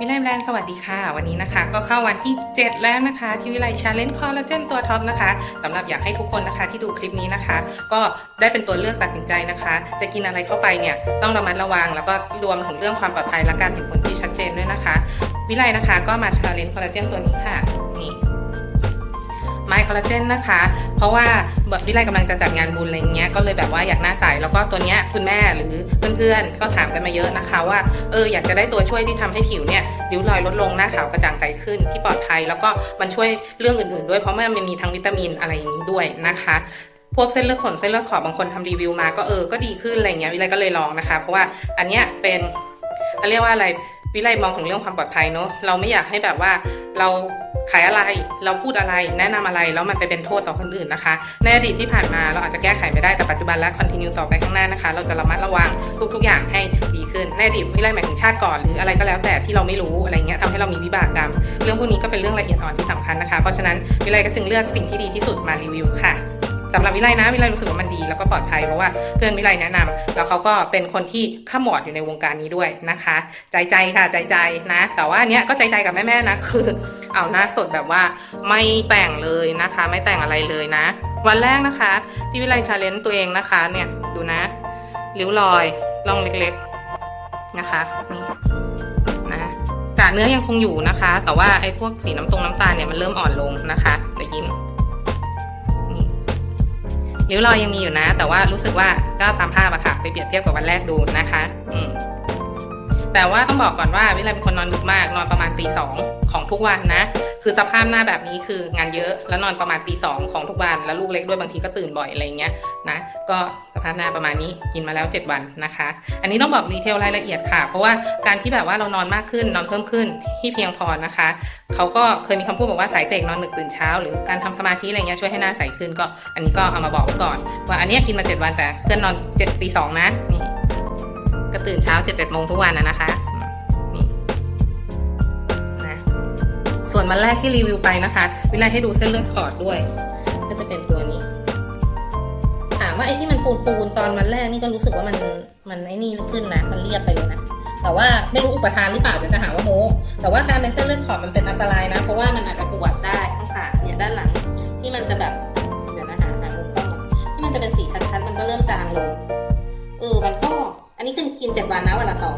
วิไลแบรนด์สวัสดีค่ะ วันนี้นะคะ ก็เข้าวันที่ 7 แล้วนะคะ ที่วิไลชาเลนจ์คอลลาเจนตัวท็อปนะคะสำหรับอยากให้ทุกคนนะคะที่ดูคลิปนี้นะคะ ก็ได้เป็นตัวเลือกตัดสินใจนะคะจะกินอะไรเข้าไปเนี่ย ต้องระมัดระวัง แล้วก็รวมถึงเรื่องความปลอดภัยและการเห็นผลที่ชัดเจนด้วยนะคะ วิไลนะคะก็มาชาเลนจ์คอลลาเจนตัวนี้ค่ะนี่ ไมคอลลาเจนนะคะ เพราะว่าแบบวิไลกำลังจะจัดงานบุญอะไรเงี้ยก็เลยแบบว่าอยากหน้าใสแล้วก็ตัวเนี้ยคุณแม่หรือเพื่อนๆก็ถามกันมาเยอะนะคะ ว่าเอออยากจะได้ตัวช่วยที่ทำให้ผิวเนี่ยริ้วรอยลดลงหน้าขาวกระจ่างใสขึ้นที่ปลอดภัย แล้วก็มันช่วยเรื่องอื่นๆ ด้วยเพราะมันมีทั้งวิตามินอะไรอย่างนี้ด้วยนะคะพวกเส้นเลือดขนเส้นเลือดขอบบางคนทำรีวิวมาก็เออก็ดีขึ้นอะไรเงี้ยวิไลก็เลยลองนะคะ เพราะว่าอันเนี้ยเป็นเรียกว่าอะไร วิไลมองถึงเรื่องความปลอดภัยเนอะเราไม่อยากให้แบบว่าเราขายอะไรเราพูดอะไรแนะนำอะไรแล้วมันไปเป็นโทษต่อคนอื่นนะคะ ในอดีตที่ผ่านมาเราอาจจะแก้ไขไม่ได้แต่ปัจจุบันและคอนติเนียต่อไปข้างหน้านะคะ เราจะระมัดระวังทุก ๆ อย่างให้ดีขึ้นในอดีตวิไลหมายถึงชาติก่อนหรืออะไรก็แล้วแต่ที่เราไม่รู้อะไรเงี้ยทำให้เรามีวิบากกรรม เรื่องพวกนี้ก็เป็นเรื่องละเอียดอ่อนที่สำคัญนะคะ เพราะฉะนั้นวิไลก็จึงเลือกสิ่งที่ดีที่สุดมารีวิวค่ะ สำหรับวิไลนะวิไลรู้สึกว่ามันดีแล้วก็ปลอดภัยเพราะว่าเพื่อนวิไลแนะนำแล้วเขาก็เป็นคนที่ขมอดอยู่ในวงการนี้ด้วยนะคะ ใจใจค่ะใจใจนะ แต่ว่าเนี้ยก็ใจใจกับแม่ๆนะคือ เอาหน้าสดแบบว่าไม่แต่งเลยนะคะ ไม่แต่งอะไรเลยนะ วันแรกนะคะ ที่วิไลชาเลนจ์ตัวเองนะคะเนี่ยดูนะริ้วรอยร่องเล็กๆนะคะนี่นะกาเนื้อยังคงอยู่นะคะ แต่ว่าไอ้พวกสีน้ำตรงน้ำตาลเนี่ยมันเริ่มอ่อนลงนะคะแต่ยิ้ม ริ้วรอยยังมีอยู่นะ แต่ว่ารู้สึกว่าก็ตามภาพอะค่ะ ไปเปรียบเทียบกับวันแรกดูนะคะ อืม แต่ว่าต้องบอกก่อนว่าวิไลเป็นคนนอนดึกมากนอนประมาณตีสองของทุกวันนะ คือสภาพหน้าแบบนี้คืองานเยอะ แล้วนอนประมาณตีสองของทุกวัน แล้วลูกเล็กด้วยบางทีก็ตื่นบ่อยอะไรเงี้ยนะก็สภาพหน้าประมาณนี้กินมาแล้ว 7 วันนะคะ อันนี้ต้องบอกดีเทลรายละเอียดค่ะ เพราะว่าการที่แบบว่าเรานอนมากขึ้นนอนเพิ่มขึ้นที่เพียงพอนะคะเขาก็เคยมีคำพูดบอกว่าสายเสกนอนดึกตื่นเช้า หรือการทำสมาธิอะไรเงี้ยช่วยให้หน้าใสขึ้นก็ อันนี้ก็เอามาบอกไว้ก่อน ว่าอันนี้กินมา 7 วันแต่เพื่อนนอน7ตีสองนะนี่ ก็ตื่นเช้า7 8โมงทุกวันนะนะคะนี่นะส่วนวันแรกที่รีวิวไปนะคะ วิไลให้ดูเส้นเลือดขอดด้วย ก็จะเป็นตัวนี้ถามว่าไอ้ที่มันปูนปูนตอนวันแรกนี่ก็รู้สึกว่ามันมันไอ้นี่ขึ้นนะมันเรียบไปเลยนะแต่ว่าไม่รู้อุปทานหรือเปล่าเดี๋ยวจะหาว่าโมแต่ว่าการเป็นเส้นเลือดขอดมันเป็นอันตรายนะ เพราะว่ามันอาจจะปวดได้ต้องผ่าเนี่ยด้านหลัง ที่มันจะแบบเดี๋ยวนะหาหามุมกล้องก่อนที่มันจะเป็นสีชัดๆมันก็เริ่มจางลงเออมันก็ นนี้คือกินเจ็ดวันนะวันละสอง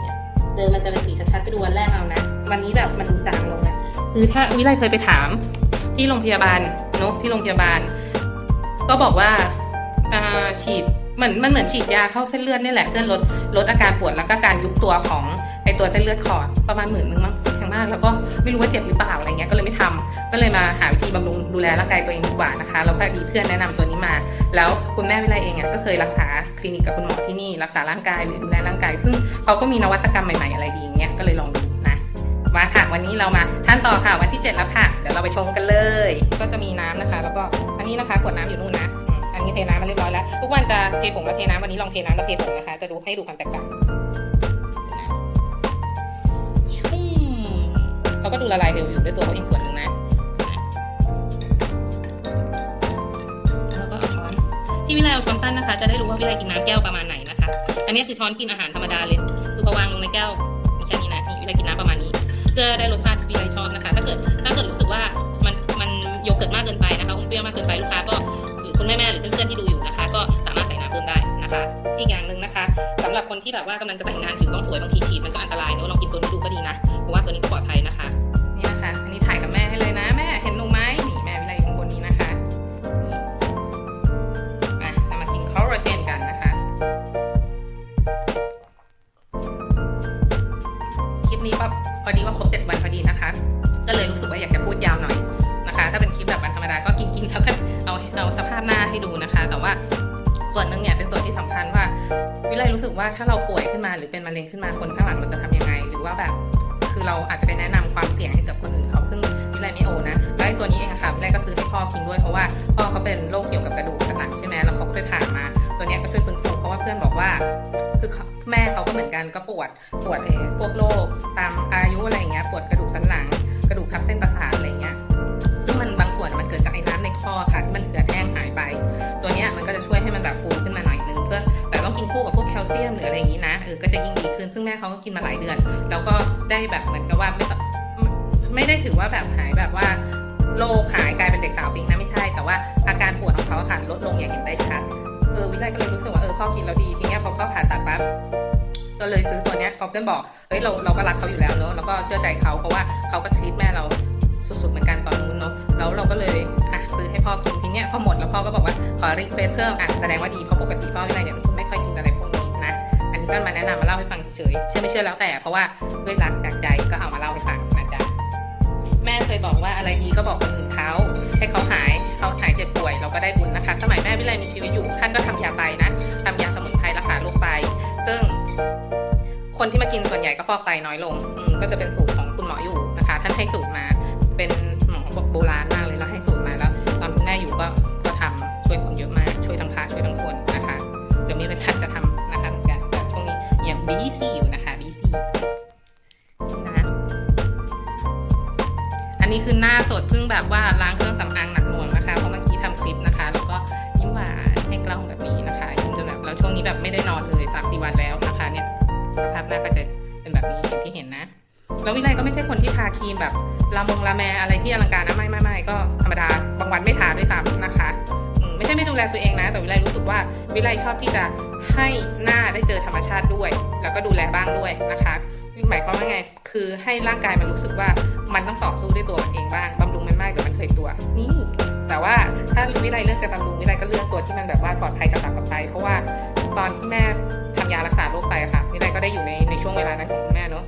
เนี่ยเดิมมันจะเป็นสีชัดๆไปดูวันแรกเอานะ วันนี้แบบมันจางลงนะคือถ้าวิไลเคยไปถาม ที่โรงพยาบาลเนอะที่โรงพยาบาล ก็บอกว่าฉีดเหมือนมันเหมือนฉีดยาเข้าเส้นเลือดนี่แหละเพื่อลดลดอาการปวดแล้วก็การยุบตัวของไอตัวเส้นเลือดขอดประมาณหมื่นนึงมั้งแพง มาก แล้วก็ไม่รู้ว่าเจ็บหรือเปล่าอะไรเงี้ยก็เลยไม่ทำก็เลยมาหาวิธีบำรุงดูแลร่างกายตัวเองดีกว่านะคะแล้วก็มีเพื่อนแนะนำตัวนี้มา แล้วคุณแม่วิไลเองอะก็เคยรักษาคลินิกกับคุณหมอที่นี่รักษาร่างกายหรือดูแลร่างกาย ซึ่งเขาก็มีนวัตกรรมใหม่ๆอะไรดีอย่างเงี้ยก็เลยลองดูนะมาค่ะ วันนี้เรามาขั้นต่อค่ะวันที่ 7 แล้วค่ะเดี๋ยวเราไปชมกันเลย ก็จะมีน้ำนะคะ แล้วก็อันนี้นะคะขวดน้ำอยู่นู่นนะอันนี้เทน้ำมาเรียบร้อยแล้วทุกวันจะเทผงแล้วเทน้ำวันนี้ลองเทน้ำแล้วเทผงนะคะ จะดูให้ดูความแตกต่าง ก็ดูละลายเร็วอยู่ด้วยตัวเขาเองส่วนหนึ่งนะแล้วก็เอาช้อนที่วิไลเอาช้อนสั้นนะคะ จะได้รู้ว่าวิไลกินน้ำแก้วประมาณไหนนะคะ อันนี้คือช้อนกินอาหารธรรมดาเลยคือพอวางลงในแก้วมีแค่นี้นะนี่วิไลกินน้ำประมาณนี้เพื่อได้รสชาติที่วิไลชอบนะคะ ถ้าเกิดถ้าเกิดรู้สึกว่ามันมันโยเกิร์ตมากเกินไปนะคะอมเปรี้ยวมากเกินไปลูกค้าก็หรือคุณแม่ๆหรือเพื่อนๆที่ดูอยู่นะคะ ก็สามารถใส่น้ำเพิ่มได้นะคะ อีกอย่างหนึ่งนะคะสำหรับคนที่แบบว่ากำลังจะแต่งงานผิวต้องสวยบางทีฉีดมันก็อันตรายเนอะลองกินตัวนี้ดูก็ดีนะ ว่าตัวนี้ก็ปลอดภัยนะคะนี่นะคะอันนี้ถ่ายกับแม่ให้เลยนะ แม่เห็นหนูไหมนี่แม่วิไลอยู่ข้างบนนี้นะคะนี่อะเรามากินคอลลาเจนกันนะคะ คลิปนี้ก็พอดีว่าครบเจ็ดวันพอดีนะคะ ก็เลยรู้สึกว่าอยากจะพูดยาวหน่อยนะคะ ถ้าเป็นคลิปแบบวันธรรมดาก็กินกินๆแล้วก็เอาเอาสภาพหน้าให้ดูนะคะ แต่ว่าส่วนหนึ่งเนี่ยเป็นส่วนที่สำคัญว่า วิไลรู้สึกว่าถ้าเราป่วยขึ้นมาหรือเป็นมะเร็งขึ้นมาคนข้างหลังเราจะทำยังไง หรือว่าแบบ เราอาจจะไปแนะนำความเสี่ยงให้กับคนอื่นเขาซึ่งวิไลไม่โอนะแล้วไอ้ตัวนี้เองค่ะวิไลก็ซื้อให้พ่อกินด้วยเพราะว่าพ่อเขาเป็นโรคเกี่ยวกับกระดูกสันหลังใช่ไหมแล้วเขาก็ไปผ่ามา ตัวนี้ก็ช่วยฟื้นฟูเพราะว่าเพื่อนบอกว่าคือแม่เขาก็เหมือนกันก็ปวดปวดเออพวกโรคตามอายุอะไรอย่างเงี้ยปวดกระดูกสันหลัง อย่างนี้นะเอก็จะยิ่งดีขึ้น ซึ่งแม่เขาก็กินมาหลายเดือน แล้วก็ได้แบบเหมือนกับว่าไม่ไม่ได้ถือว่าแบบหายแบบว่าโรคหายกลายเป็นเด็กสาวปิงนะไม่ใช่ แต่ว่าอาการปวดของเขาค่ะลดลงอย่างเห็นได้ชัดเออวิไลก็เลยรู้สึกว่าเออพ่อกินแล้วดีทีเนี้ยพอพ่อผ่าตัดปั๊บก็เลยซื้อตัวเนี้ยพอเพื่อนบอกเฮ้ยเราเราก็รักเขาอยู่แล้วเนอะแล้วก็เชื่อใจเขาเพราะว่าเขาก็ทีตแม่เราสุดๆเหมือนกันตอนนู้นเนอะแล้วเราก็เลยอะซื้อให้พ่อกินทีเนี้ยพอหมดแล้วพ่อก็บอกว่าขอรีเควสเพิ่มอะแสดงว่าดีเพราะปกติพ่อวิไลเนี่ยไม่ค่อยกินอะไร อันนี้ก็มาแนะนำมาเล่าให้ฟังเฉยเชื่อไม่เชื่อแล้วแต่ เพราะว่าด้วยรักจากใจก็เอามาเล่าให้ฟังนะจ๊ะแม่เคยบอกว่าอะไรดีก็บอกคนอื่นเขาให้เขาหายเขาหายเจ็บป่วยเราก็ได้บุญนะคะ สมัยแม่วิไลมีชีวิตอยู่ ท่านก็ทำยาไปนะทำยาสมุนไพรรักษาโรคไตซึ่งคนที่มากินส่วนใหญ่ก็ฟอกไตน้อยลงก็จะเป็นสูตรของคุณหมออยู่นะคะ ท่านให้สูตรมาเป็นหมอบอกโบราณ B4 อยู่นะคะ B4 นะอันนี้คือหน้าสดเพิ่งแบบว่าล้างเครื่องสำอางหนักหน่วงนะคะเพราะเมื่อกี้ทำคลิปนะคะ แล้วก็ยิ้มหวานให้กล้องแบบนี้นะคะยิ้มจนแบบแล้วช่วงนี้แบบไม่ได้นอนเลยสามสี่วันแล้วนะคะ เนี่ยสภาพหน้าก็จะเป็นแบบนี้อย่างที่เห็นนะแล้ววินัยก็ไม่ใช่คนที่ทาครีมแบบลามงลาแมอะไรที่อลังการนะไม่ไม่ไม่ก็ธรรมดาบางวันไม่ทาด้วยซ้ำนะคะ ไม่ใช่ไม่ดูแลตัวเองนะ แต่วิไลรู้สึกว่าวิไลชอบที่จะให้หน้าได้เจอธรรมชาติด้วย แล้วก็ดูแลบ้างด้วยนะคะหมายความว่าไง คือให้ร่างกายมันรู้สึกว่ามันต้องต่อสู้ด้วยตัวมันเองบ้างบำรุงมันมากเดี๋ยวมันเคยตัว นี่ แต่ว่าถ้าวิไลเลือกจะบำรุงวิไลก็เลือกตัวที่มันแบบว่าปลอดภัยกับตับกับไตเพราะว่าตอนที่แม่ทำยารักษาโรคไตค่ะวิไลก็ได้อยู่ในในช่วงเวลานั้นของคุณแม่เนอะ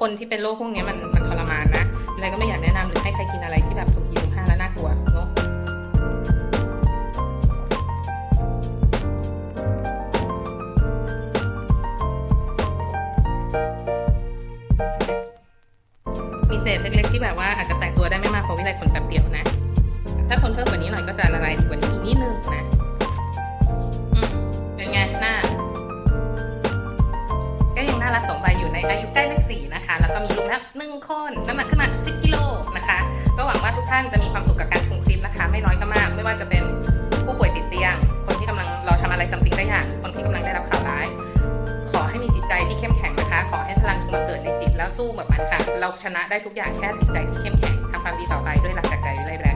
คนที่เป็นโรคพวกนี้มันมันทรมานนะวิไลก็ไม่อยากแนะนำหรือให้ใครกินอะไรที่แบบสุ่มสี่สุ่มห้าแล้ว เศษเล็กๆที่แบบว่าอาจจะแตกตัวได้ไม่มากเพราะวิไลคนแบบเดียวนะ ถ้าคนเพิ่มกว่านี้หน่อยก็จะละลายกว่านี้อีกนิดนึงนะเป็นไงหน้า ก็ยังน่ารักสมวัยอยู่ในอายุใกล้เลขสี่นะคะ แล้วก็มีลูกแล้วหนึ่งคนน้ำหนักขึ้นมา10กิโลนะคะ ก็หวังว่าทุกท่านจะมีความสุขกับการชมคลิปนะคะ ไม่น้อยก็มาก ไม่ว่าจะเป็นผู้ป่วยติดเตียง คนที่กำลังรอทำอะไรสัมติงได้อย่างคน สู้แบบมันค่ะ เราชนะได้ทุกอย่างแค่จิตใจที่เข้มแข็งทำความดีต่อไปด้วยหลักจากใจวิไลแบร